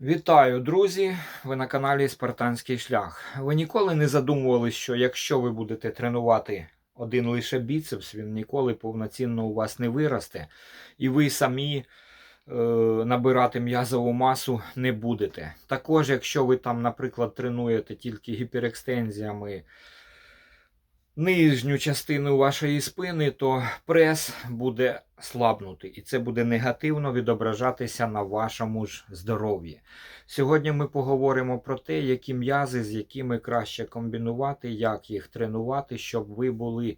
Вітаю, друзі! Ви на каналі Спартанський шлях. Ви ніколи не задумувались, що якщо ви будете тренувати один лише біцепс, він ніколи повноцінно у вас не виросте, і ви самі е, набирати м'язову масу не будете. Також, якщо ви там, наприклад, тренуєте тільки гіперекстензіями нижню частину вашої спини, то прес буде слабнути, і це буде негативно відображатися на вашому ж здоров'ї. Сьогодні ми поговоримо про те, які м'язи, з якими краще комбінувати, як їх тренувати, щоб ви були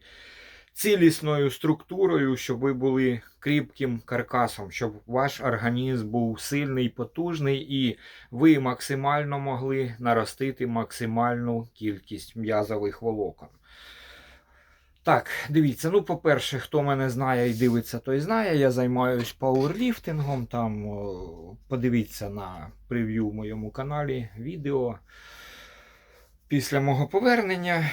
цілісною структурою, щоб ви були кріпким каркасом, щоб ваш організм був сильний, потужний, і ви максимально могли наростити максимальну кількість м'язових волокон. Так, дивіться, ну, по-перше, хто мене знає і дивиться, той знає. Я займаюся пауерліфтингом. Там подивіться на прев'ю в моєму каналі відео після мого повернення.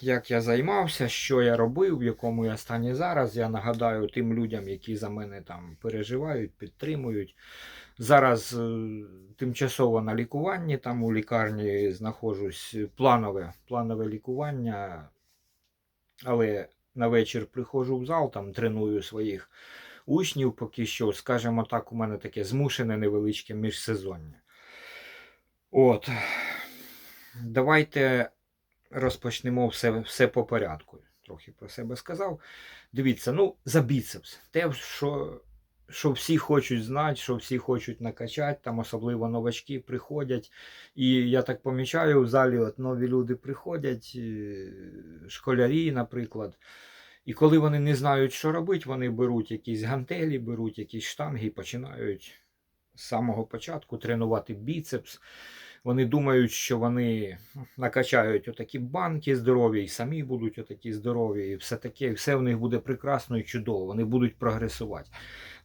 Як я займався, що я робив, в якому я стані зараз. Я нагадаю тим людям, які за мене там переживають, підтримують. Зараз е, тимчасово на лікуванні, там у лікарні знаходжусь планове, планове лікування. Але на вечір приходжу в зал, там треную своїх учнів поки що, скажімо так, у мене таке змушене невеличке міжсезоння. От. Давайте розпочнемо все, все по порядку. Трохи про себе сказав. Дивіться, ну, за біцепс. Те, що, що всі хочуть знати, що всі хочуть накачати, там особливо новачки приходять. І я так помічаю, в залі от нові люди приходять, е, школярі, наприклад. І коли вони не знають, що робити, вони беруть якісь гантелі, беруть якісь штанги і починають з самого початку тренувати біцепс. Вони думають, що вони накачають отакі банки здорові, і самі будуть отакі здорові, і все таке, і все в них буде прекрасно і чудово. Вони будуть прогресувати.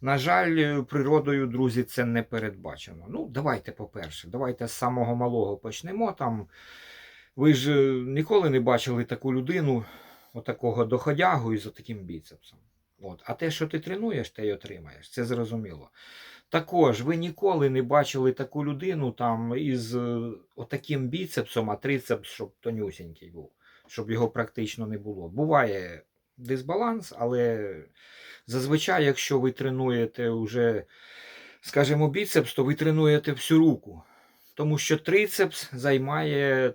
На жаль, природою, друзі, це не передбачено. Ну, давайте, по-перше, давайте з самого малого почнемо. Там ви ж е, ніколи не бачили таку людину, отакого доходягу із отаким біцепсом. От. А те, що ти тренуєш, те й отримаєш. Це зрозуміло. Також ви ніколи не бачили таку людину там із е, отаким біцепсом, а трицепс, щоб тонюсінький був, щоб його практично не було. Буває дисбаланс, але зазвичай, якщо ви тренуєте вже, скажімо, біцепс, то ви тренуєте всю руку. Тому що трицепс займає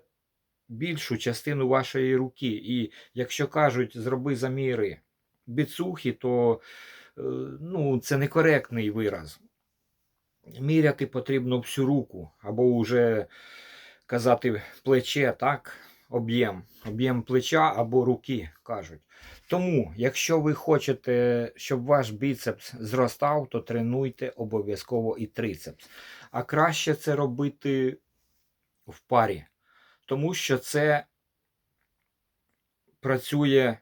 більшу частину вашої руки. І якщо кажуть, зроби заміри біцухи, то е, ну, це некоректний вираз. Міряти потрібно всю руку, або вже казати плече, так, об'єм, об'єм плеча або руки кажуть. Тому, якщо ви хочете, щоб ваш біцепс зростав, то тренуйте обов'язково і трицепс. А краще це робити в парі, тому що це працює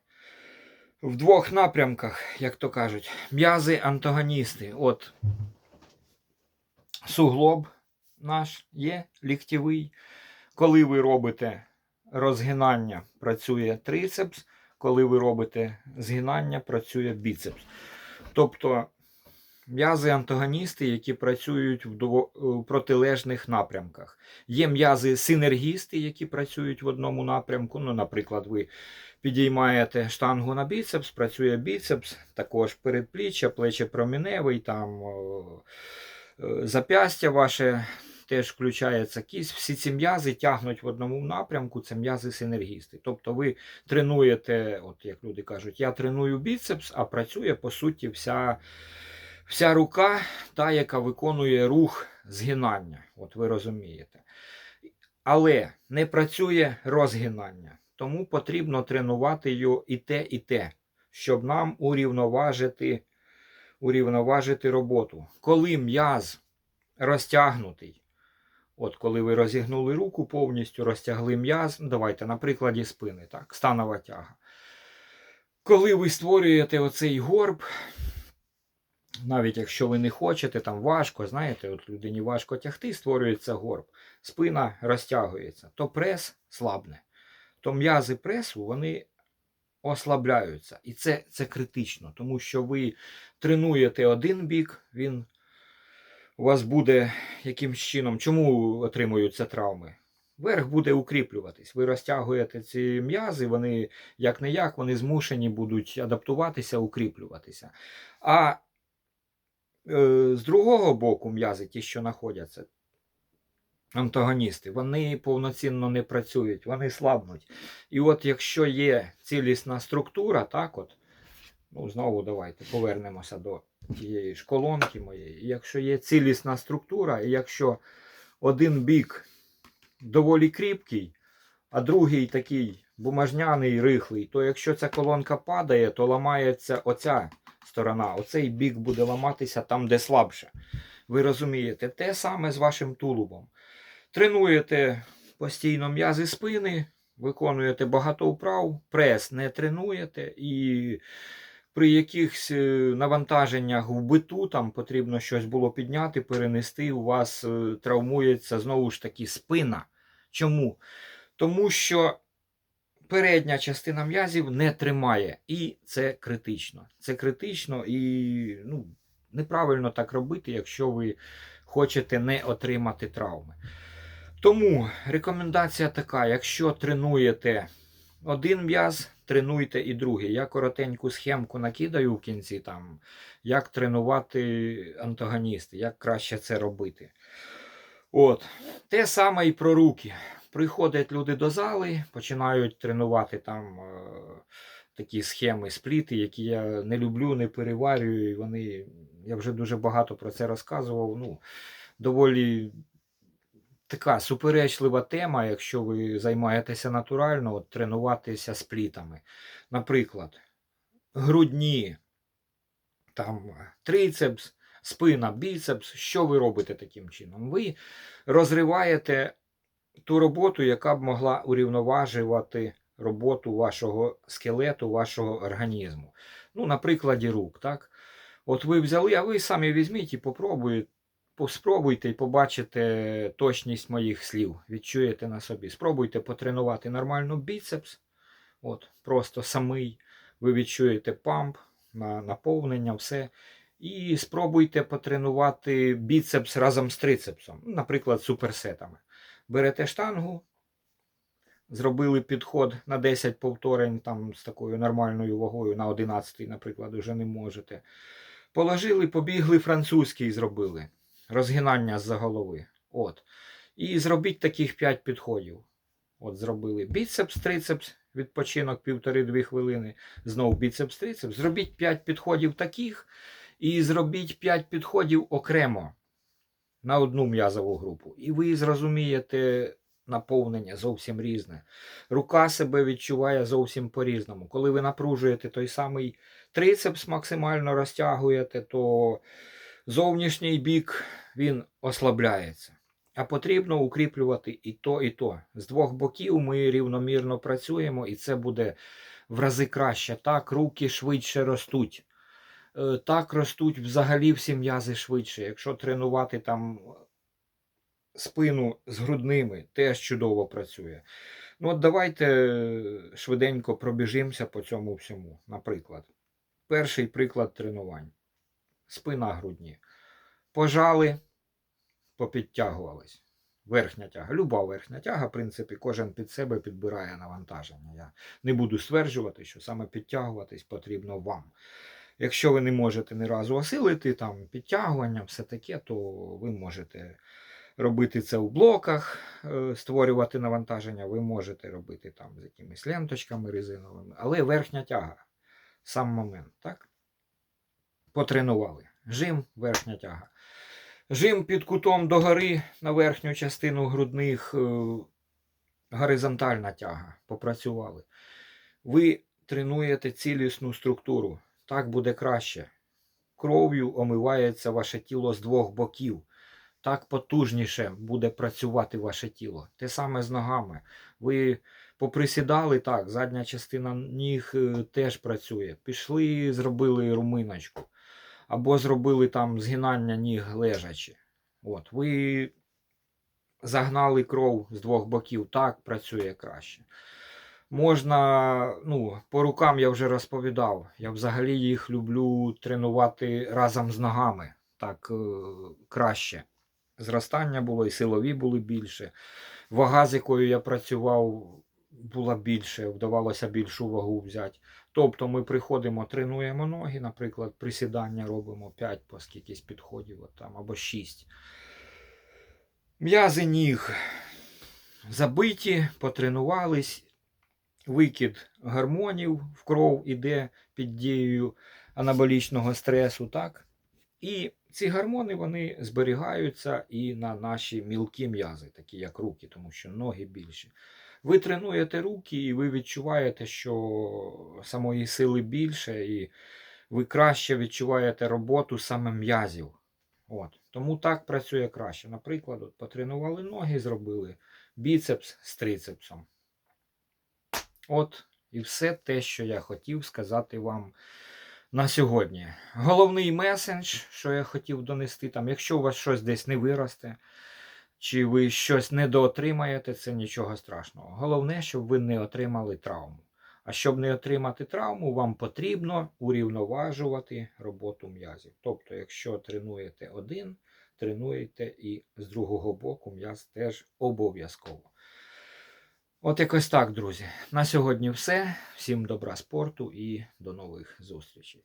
в двох напрямках, як то кажуть, м'язи антагоністи. От суглоб наш є ліктєвий. Коли ви робите розгинання, працює трицепс, коли ви робите згинання, працює біцепс. Тобто м'язи антагоністи, які працюють в протилежних напрямках. Є м'язи синергісти, які працюють в одному напрямку. Ну, наприклад, ви підіймаєте штангу на біцепс, працює біцепс, також передпліччя, плече проміневий, там е, зап'ястя ваше теж включається кість. Всі ці м'язи тягнуть в одному напрямку, це м'язи синергісти. Тобто ви тренуєте, от як люди кажуть, я треную біцепс, а працює по суті вся, вся рука, та, яка виконує рух згинання. От ви розумієте. Але не працює розгинання. Тому потрібно тренувати його і те, і те, щоб нам урівноважити, урівноважити роботу. Коли м'яз розтягнутий, от коли ви розігнули руку повністю, розтягли м'яз, ну, давайте на прикладі спини, так, станова тяга. Коли ви створюєте оцей горб, навіть якщо ви не хочете, там важко, знаєте, от людині важко тягти, створюється горб, спина розтягується, то прес слабне то м'язи пресу вони ослабляються. І це, це критично, тому що ви тренуєте один бік, він у вас буде якимсь чином, чому отримуються травми? Верх буде укріплюватись. Ви розтягуєте ці м'язи, вони як не як, вони змушені будуть адаптуватися, укріплюватися. А е, з другого боку м'язи, ті, що знаходяться, антагоністи, вони повноцінно не працюють, вони слабнуть. І от якщо є цілісна структура, так от, ну знову давайте повернемося до тієї ж колонки моєї. Якщо є цілісна структура, і якщо один бік доволі кріпкий, а другий такий бумажняний, рихлий, то якщо ця колонка падає, то ламається оця сторона. Оцей бік буде ламатися там, де слабше. Ви розумієте, те саме з вашим тулубом. Тренуєте постійно м'язи спини, виконуєте багато вправ, прес не тренуєте і при якихось е, навантаженнях в биту там потрібно щось було підняти, перенести, у вас е, травмується знову ж таки спина. Чому? Тому що передня частина м'язів не тримає, і це критично. Це критично і ну, неправильно так робити, якщо ви хочете не отримати травми. Тому рекомендація така: якщо тренуєте один м'яз, тренуйте і другий. Я коротеньку схемку накидаю в кінці, там, як тренувати антагоністи, як краще це робити. От. Те саме і про руки. Приходять люди до зали, починають тренувати там е, такі схеми, спліти, які я не люблю, не переварюю. І вони, я вже дуже багато про це розказував. Ну, доволі така суперечлива тема, якщо ви займаєтеся натурально, от, тренуватися сплітами. Наприклад, грудні, там, трицепс, спина, біцепс. Що ви робите таким чином? Ви розриваєте ту роботу, яка б могла урівноважувати роботу вашого скелету, вашого організму. Ну, на прикладі рук, так? От ви взяли, а ви самі візьміть і попробуйте спробуйте і побачите точність моїх слів. Відчуєте на собі. Спробуйте потренувати нормально біцепс. От, Просто самий. Ви відчуєте памп, на наповнення, все. І спробуйте потренувати біцепс разом з трицепсом, наприклад, суперсетами. Берете штангу, зробили підход на 10 повторень там, з такою нормальною вагою, на 11, наприклад, вже не можете. Положили, побігли французький зробили розгинання з-за голови. От. І зробіть таких 5 підходів. От Зробили біцепс, трицепс, відпочинок півтори-дві хвилини. Знову біцепс, трицепс. Зробіть 5 підходів таких. І зробіть 5 підходів окремо на одну м'язову групу. І ви зрозумієте наповнення зовсім різне. Рука себе відчуває зовсім по-різному. Коли ви напружуєте той самий трицепс, максимально розтягуєте, то зовнішній бік він ослабляється. А потрібно укріплювати і то, і то. З двох боків ми рівномірно працюємо, і це буде в рази краще. Так, руки швидше ростуть. Е, Так ростуть взагалі всі м'язи швидше. Якщо тренувати там спину з грудними, теж чудово працює. Ну, от давайте швиденько пробіжимося по цьому всьому. Наприклад, перший приклад тренувань. Спина грудні. Пожали, попідтягувались. Верхня тяга. Люба верхня тяга, в принципі, кожен під себе підбирає навантаження. Я не буду стверджувати, що саме підтягуватись потрібно вам. Якщо ви не можете ні разу осилити там підтягування, все таке, то ви можете робити це в блоках, е, створювати навантаження, ви можете робити там з якимись ленточками резиновими, але верхня тяга, сам момент, так? Потренували. Жим, верхня тяга. Жим під кутом догори на верхню частину грудних, е, горизонтальна тяга. Попрацювали. Ви тренуєте цілісну структуру. Так буде краще. Кров'ю омивається ваше тіло з двох боків. Так потужніше буде працювати ваше тіло. Те саме з ногами. Ви поприсідали так, задня частина ніг е, теж працює. Пішли, зробили руминочку. Або зробили там згинання ніг лежачи. От, Ви загнали кров з двох боків, так працює краще. Можна, ну, по рукам я вже розповідав. Я взагалі їх люблю тренувати разом з ногами. Так е, краще зростання було, і силові були більше. Вага, з якою я працював, була більше, вдавалося більшу вагу взяти. Тобто ми приходимо, тренуємо ноги, наприклад, присідання робимо 5 по скількись підходів от там, або 6. М'язи ніг забиті, потренувались, викид гормонів в кров іде під дією анаболічного стресу, так? І ці гормони вони зберігаються і на наші мілкі м'язи, такі як руки, тому що ноги більші. Ви тренуєте руки, і ви відчуваєте, що самої сили більше, і ви краще відчуваєте роботу саме м'язів. От. Тому так працює краще. Наприклад, от потренували ноги, зробили біцепс з трицепсом. От і все те, що я хотів сказати вам на сьогодні. Головний месендж, що я хотів донести, там, якщо у вас щось десь не виросте, чи ви щось недоотримаєте, це нічого страшного. Головне, щоб ви не отримали травму. А щоб не отримати травму, вам потрібно урівноважувати роботу м'язів. Тобто, якщо тренуєте один, тренуєте і з другого боку м'яз теж обов'язково. От якось так, друзі. На сьогодні все. Всім добра спорту і до нових зустрічей.